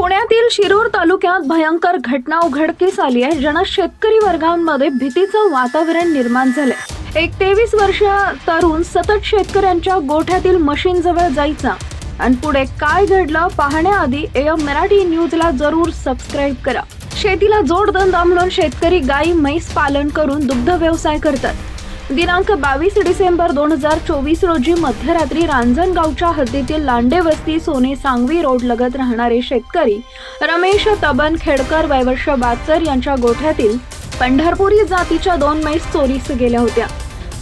पुण्यातील शिरूर तालुक्यात भयंकर घटना उघडकीस आली आहे. ज्यानं शेतकरी वर्गांमध्ये भीतीचं वातावरण निर्माण झालंय. एक तेवीस वर्ष तरुण सतत शेतकऱ्यांच्या गोठ्यातील मशीन जवळ जायचा. आणि पुढे काय घडलं पाहण्याआधी एम मराठी न्यूजला जरूर सबस्क्राईब करा. शेतीला जोडधंदा म्हणून शेतकरी गाई म्हैस पालन करून दुग्ध व्यवसाय करतात. दिनांक बावीस डिसेंबर दोन हजार चोवीस रोजी मध्यरात्री रांजणगावच्या हद्दीतील लांडे वस्ती सोने सांगवी रोड लगत राहणारे शेतकरी रमेश तबन खेडकर वैवर्ष बाचर यांच्या गोठ्यातील पंढरपुरी जातीच्या दोन मैस चोरीस गेल्या होत्या.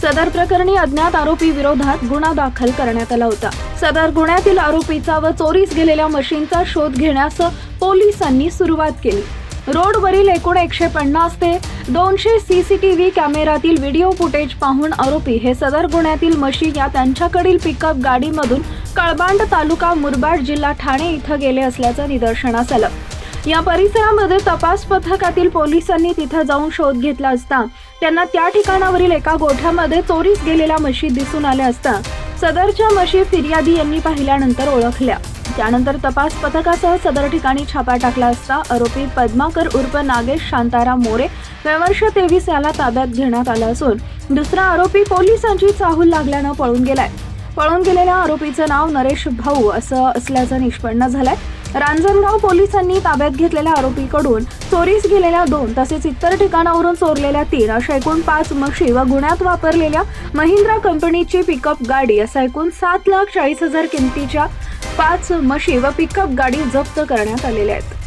सदर प्रकरणी अज्ञात आरोपी विरोधात गुन्हा दाखल करण्यात आला होता. सदर गुन्ह्यातील आरोपीचा व चोरीस गेलेल्या मशीनचा शोध घेण्यास पोलिसांनी सुरुवात केली. रोडवरील एकूण एकशे पन्नास ते दोनशे सी सी टी व्ही कॅमेऱ्यातील व्हिडिओ फुटेज पाहून आरोपी हे सदर गुन्ह्यातील मशी या त्यांच्याकडील पिकअप गाडीमधून कळबांड तालुका मुरबाड जिल्हा ठाणे इथं गेले असल्याचं निदर्शनास आलं. या परिसरामध्ये तपास पथकातील पोलिसांनी तिथं जाऊन शोध घेतला असता. त्यांना त्या ठिकाणावरील एका गोठ्यामध्ये चोरीस गेलेल्या मशीद दिसून आल्या असता. सदरच्या मशी फिर्यादी यांनी पाहिल्यानंतर ओळखल्या. त्यानंतर तपास पथकासह सदर ठिकाणी छापा टाकला असता आरोपी पद्माकर उर्फ नागेश शांताराम मोरे वर्ष तेवीस याला ताब्यात घेण्यात आला असून दुसरा आरोपी पोलिसांची चाहूल लागल्यानं पळून गेलाय. पळून गेलेल्या आरोपीचं नाव नरेश भाऊ असं असल्याचं निष्पन्न झालंय. रांजणगाव पोलिसांनी ताब्यात घेतलेल्या आरोपीकडून चोरीस गेलेल्या दोन तसेच इतर ठिकाणावरून चोरलेल्या तीन अशा एकूण पाच म्हशी व गुन्ह्यात वापरलेल्या महिंद्रा कंपनीची पिकअप गाडी असा एकूण सात लाख चाळीस हजार किमतीच्या पाच म्हशी व पिकअप गाडी जप्त करण्यात आलेल्या आहेत.